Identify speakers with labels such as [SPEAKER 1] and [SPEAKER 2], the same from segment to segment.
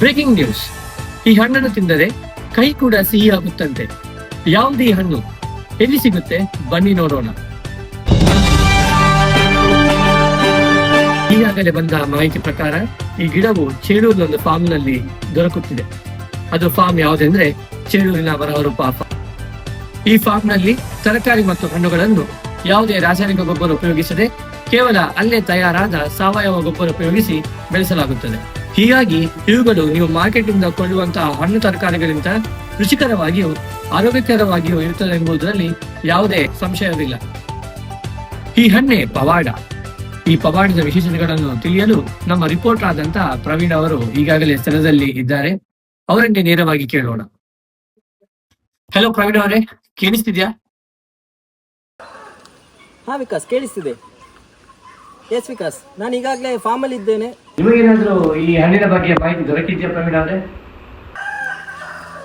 [SPEAKER 1] Breaking news. ಈ ಹಣ್ಣನ್ನು ತಿಂದರೆ ಕೈ ಕೂಡ ಸಿಹಿ ಆಗುತ್ತಂತೆ ಯಾವ್ದು ಹಣ್ಣು ಎಲ್ಲಿ ಸಿಗುತ್ತೆ ಬನ್ನಿ ನೋಡೋಣ. ಈಗಾಗಲೇ ಬಂದ ಮಾಹಿತಿ ಪ್ರಕಾರ ಈ ಗಿಡವು ಚೇಳೂರಿನ ಒಂದು ಫಾರ್ಮ್ನಲ್ಲಿ ದೊರಕುತ್ತಿದೆ. ಅದು ಫಾರ್ಮ್ ಯಾವುದೆಂದ್ರೆ ಚೇಳೂರಿನ ಬರಹರೂಪ ಪಾಪ ಈ ಫಾರ್ಮ್ನಲ್ಲಿ ತರಕಾರಿ ಮತ್ತು ಹಣ್ಣುಗಳನ್ನು ಯಾವುದೇ ರಾಸಾಯನಿಕ ಗೊಬ್ಬರ ಉಪಯೋಗಿಸದೆ ಕೇವಲ ಅಲ್ಲೇ ತಯಾರಾದ ಸಾವಯವ ಗೊಬ್ಬರ ಉಪಯೋಗಿಸಿ ಬೆಳೆಸಲಾಗುತ್ತದೆ. ಹೀಗಾಗಿ ಇವುಗಳು ನೀವು ಮಾರ್ಕೆಟ್ ಇಂದ ಕೊಳ್ಳುವಂತಹ ಹಣ್ಣು ತರಕಾರಿಗಳಿಂದ ರುಚಿಕರವಾಗಿಯೂ ಆರೋಗ್ಯಕರವಾಗಿಯೂ ಇರುತ್ತದೆ ಎಂಬುದರಲ್ಲಿ ಯಾವುದೇ ಸಂಶಯವಿಲ್ಲ. ಈ ಹಣ್ಣೆ ಪವಾಡ. ಈ ಪವಾಡದ ವಿಶೇಷತೆಗಳನ್ನು ತಿಳಿಯಲು ನಮ್ಮ ರಿಪೋರ್ಟರ್ ಆದಂತಹ ಪ್ರವೀಣ್ ಅವರು ಈಗಾಗಲೇ ಸ್ಥಳದಲ್ಲಿ ಇದ್ದಾರೆ. ಅವರನ್ನೇ ನೇರವಾಗಿ ಕೇಳೋಣ. ಹಲೋ ಪ್ರವೀಣ್ ಅವರೇ, ಕೇಳಿಸ್ತಿದ್ಯಾ?
[SPEAKER 2] ಹಾ ವಿಕಾಸ್, ಕೇಳಿಸ್ತಿದೆ. ಎಸ್ ವಿಕಾಸ್ ನಾನು ಈಗಾಗಲೇ ಫಾರ್ಮಲ್ಲಿ ಇದ್ದೇನೆ.
[SPEAKER 1] ನಿಮಗೇನಾದರೂ ಈ ಹಣ್ಣಿನ ಬಗ್ಗೆ ಮಾಹಿತಿ ದೊರಕಿದ್ಯಾ ಪ್ರವೀಣ್ ಅವರೇ?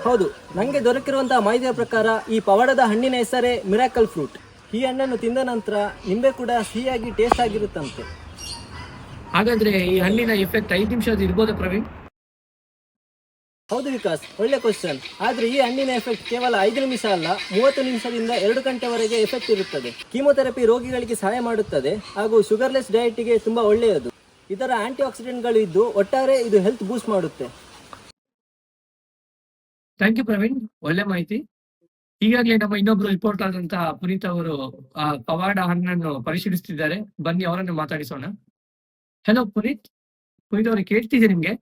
[SPEAKER 2] ಹೌದು. ನನಗೆ ದೊರಕಿರುವಂತಹ ಮಾಹಿತಿಯ ಪ್ರಕಾರ ಈ ಪವಾಡದ ಹಣ್ಣಿನ ಹೆಸರೇ ಮಿರಾಕಲ್ ಫ್ರೂಟ್ ಈ ಹಣ್ಣನ್ನು ತಿಂದ ನಂತರ ನಿಂಬೆ ಕೂಡ ಸಿಹಿಯಾಗಿ ಟೇಸ್ಟ್ ಆಗಿರುತ್ತಂತೆ.
[SPEAKER 1] ಹಾಗಾದ್ರೆ ಈ ಹಣ್ಣಿನ ಎಫೆಕ್ಟ್ ಐದು ನಿಮಿಷ ಇರ್ಬೋದಾ ಪ್ರವೀಣ್?
[SPEAKER 2] ಹೌದು ವಿಕಾಸ್, ಒಳ್ಳೆ ಕ್ವಶನ್ ಆದ್ರೆ ಈ ಹಣ್ಣಿನ ಎಫೆಕ್ಟ್ ಕೇವಲ ಐದು ನಿಮಿಷ ಅಲ್ಲ, ಮೂವತ್ತು ನಿಮಿಷದಿಂದ ಎರಡು ಗಂಟೆವರೆಗೆ ಎಫೆಕ್ಟ್ ಇರುತ್ತದೆ. ಕೀಮೊಥೆರಪಿ ರೋಗಿಗಳಿಗೆ ಸಹಾಯ ಮಾಡುತ್ತದೆ ಹಾಗೂ ಶುಗರ್ಲೆಸ್ ಡಯಟ್ಗೆ ತುಂಬಾ ಒಳ್ಳೆಯದು. ಇದರ ಆಂಟಿ ಆಕ್ಸಿಡೆಂಟ್ಗಳು ಇದ್ದು ಒಟ್ಟಾರೆ ಇದು ಹೆಲ್ತ್ ಬೂಸ್ಟ್ ಮಾಡುತ್ತೆ.
[SPEAKER 1] Thank you Praveen. ಒಳ್ಳೆ ಮಾಹಿತಿ. ಈಗಾಗಲೇ ನಮ್ಮ ಇನ್ನೊಬ್ರು ರಿಪೋರ್ಟ್ ಆದಂತಹ ಪುನೀತ್ ಅವರು ಪವಾಡ ಹಣ್ಣನ್ನು ಪರಿಶೀಲಿಸುತ್ತಿದ್ದಾರೆ ಬನ್ನಿ ಅವರನ್ನು ಮಾತಾಡಿಸೋಣ. ಹಲೋ ಪುನೀತ್. ಪುನೀತ್ ಅವರು ಕೇಳ್ತಿದೆ ನಿಮ್ಗೆ?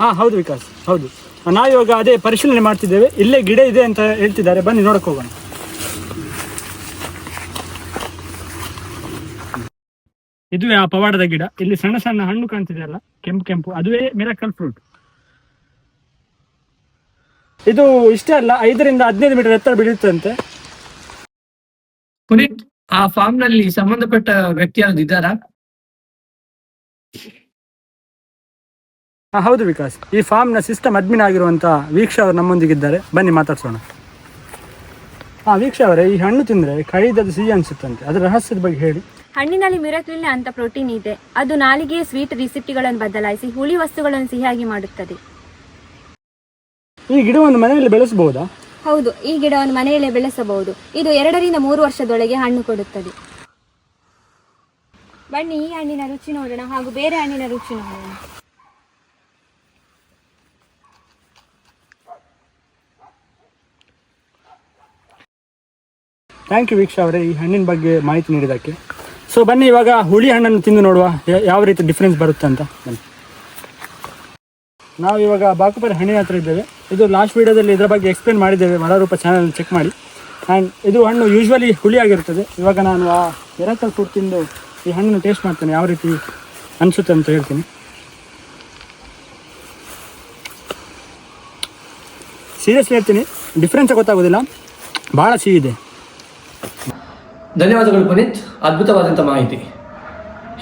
[SPEAKER 3] ಹಾ ಹೌದು ವಿಕಾಸ್, ಹೌದು. ನಾವಿವಾಗ ಅದೇ ಪರಿಶೀಲನೆ ಮಾಡ್ತಿದ್ದೇವೆ. ಇಲ್ಲೇ ಗಿಡ ಇದೆ ಅಂತ ಹೇಳ್ತಿದ್ದಾರೆ. ಬನ್ನಿ, ನೋಡಕ್ ಹೋಗೋಣ. ಇದುವೇ ಆ ಪವಾಡದ ಗಿಡ. ಇಲ್ಲಿ ಸಣ್ಣ ಸಣ್ಣ ಹಣ್ಣು ಕಾಣ್ತಿದೆ ಅಲ್ಲ? ಕೆಂಪು ಕೆಂಪು. ಅದುವೇ ಮಿರಾಕಲ್ ಫ್ರೂಟ್. ಇದು ಇಷ್ಟೇ ಅಲ್ಲ, ಐದರಿಂದ ಹದಿನೈದು ಮೀಟರ್ ಎತ್ತರ ಬೆಳೆಯುತ್ತಂತೆ
[SPEAKER 1] ಪುನೀತ್, ಆ ಫಾರ್ಮ್ನಲ್ಲಿ ಸಂಬಂಧಪಟ್ಟ ವ್ಯಕ್ತಿ ಯಾರು ಇದ್ದಾರಾ?
[SPEAKER 3] ಹೌದು ವಿಕಾಸ್. ಈ ಫಾರ್ಮ್ನ ಸಿಸ್ಟಮ್ ಅಡ್ಮಿನ್ ಆಗಿರುವಂತ ವೀಕ್ಷ ಅವರು ನಮ್ಮೊಂದಿಗಿದ್ದಾರೆ. ಬನ್ನಿ ಮಾತಾಡ್ಸೋಣ. ಹಾ ವೀಕ್ಷ ಅವರೇ ಈ ಹಣ್ಣು ತಿಂದ್ರೆ ಕೈದದ ಸಿಹಿ ಅನ್ಸುತ್ತಂತೆ. ಅದರ ರಹಸ್ಯದ ಬಗ್ಗೆ ಹೇಳಿ.
[SPEAKER 4] ಹಣ್ಣಿನಲ್ಲಿ ಮಿರಕ್ಲಿನ ಅಂತ ಪ್ರೋಟೀನ್ ಇದೆ. ಅದು ನಾಲಿಗೆಯ ಸ್ವೀಟ್ ರಿಸಿಪ್ಟಿಗಳನ್ನು ಬದಲಾಯಿಸಿ ಹುಳಿ ವಸ್ತುಗಳನ್ನು ಸಿಹಿಯಾಗಿ ಮಾಡುತ್ತದೆ.
[SPEAKER 3] ಈ ಗಿಡವನ್ನು ಮನೆಯಲ್ಲಿ ಬೆಳೆಸಬಹುದಾ?
[SPEAKER 4] ಹೌದು ಈ ಗಿಡವನ್ನು ಮನೆಯಲ್ಲೇ ಬೆಳೆಸಬಹುದು. ಇದು ಎರಡರಿಂದ ಮೂರು ವರ್ಷದೊಳಗೆ ಹಣ್ಣು ಕೊಡುತ್ತದೆ. ಬನ್ನಿ ಈ ಹಣ್ಣಿನ ರುಚಿ ನೋಡೋಣ ಹಾಗೂ ಬೇರೆ ಹಣ್ಣಿನ ರುಚಿ ನೋಡೋಣ.
[SPEAKER 3] ಥ್ಯಾಂಕ್ ಯು ವೀಕ್ಷಾ ಅವರೇ, ಈ ಹಣ್ಣಿನ ಬಗ್ಗೆ ಮಾಹಿತಿ ನೀಡಿದ್ದಕ್ಕೆ. ಸೊ ಬನ್ನಿ, ಇವಾಗ ಹುಳಿ ಹಣ್ಣನ್ನು ತಿಂದು ನೋಡುವ ಯಾವ ರೀತಿ ಡಿಫ್ರೆನ್ಸ್ ಬರುತ್ತೆ ಅಂತ ಬನ್ನಿ. ನಾವು ಇವಾಗ ಬಾಕುಪರಿ ಹಣ್ಣಿನ ಹತ್ರ ಇದ್ದೇವೆ. ಇದು ಲಾಸ್ಟ್ ವೀಡಿಯೋದಲ್ಲಿ ಇದರ ಬಗ್ಗೆ ಎಕ್ಸ್ಪ್ಲೇನ್ ಮಾಡಿದ್ದೇವೆ ಮರಾರೂಪ ಚಾನಲ್ ಚೆಕ್ ಮಾಡಿ. ಆ್ಯಂಡ್ ಇದು ಹಣ್ಣು ಯೂಶ್ವಲಿ ಹುಳಿಯಾಗಿರ್ತದೆ ಇವಾಗ ನಾನು ಆ ಎರಕಲ್ ಫ್ರೂಟ್ ತಿಂದು ಈ ಹಣ್ಣನ್ನು ಟೇಸ್ಟ್ ಮಾಡ್ತೇನೆ, ಯಾವ ರೀತಿ ಅನಿಸುತ್ತೆ ಅಂತ ಹೇಳ್ತೀನಿ. ಸೀರಿಯಸ್ಲಿ ಹೇಳ್ತೀನಿ ಡಿಫ್ರೆನ್ಸ್ ಗೊತ್ತಾಗೋದಿಲ್ಲ. ಭಾಳ ಸಿಹಿ ಇದೆ.
[SPEAKER 1] ಧನ್ಯವಾದಗಳು ಪುನೀತ್. ಅದ್ಭುತವಾದಂಥ ಮಾಹಿತಿ.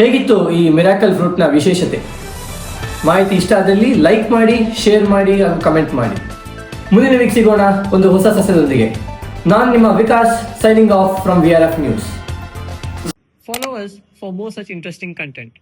[SPEAKER 1] ಹೇಗಿತ್ತು ಈ ಮಿರಾಕಲ್ ಫ್ರೂಟ್ನ ವಿಶೇಷತೆ? ಮಾಹಿತಿ ಇಷ್ಟ ಆದಲ್ಲಿ ಲೈಕ್ ಮಾಡಿ, ಶೇರ್ ಮಾಡಿ ಹಾಗೂ ಕಮೆಂಟ್ ಮಾಡಿ. ಮುಂದಿನ ವೀಕ್ ಸಿಗೋಣ ಒಂದು ಹೊಸ ಸಸ್ಯದೊಂದಿಗೆ. ನಾನು ನಿಮ್ಮ Vikas signing off from V R F news followers for more such interesting content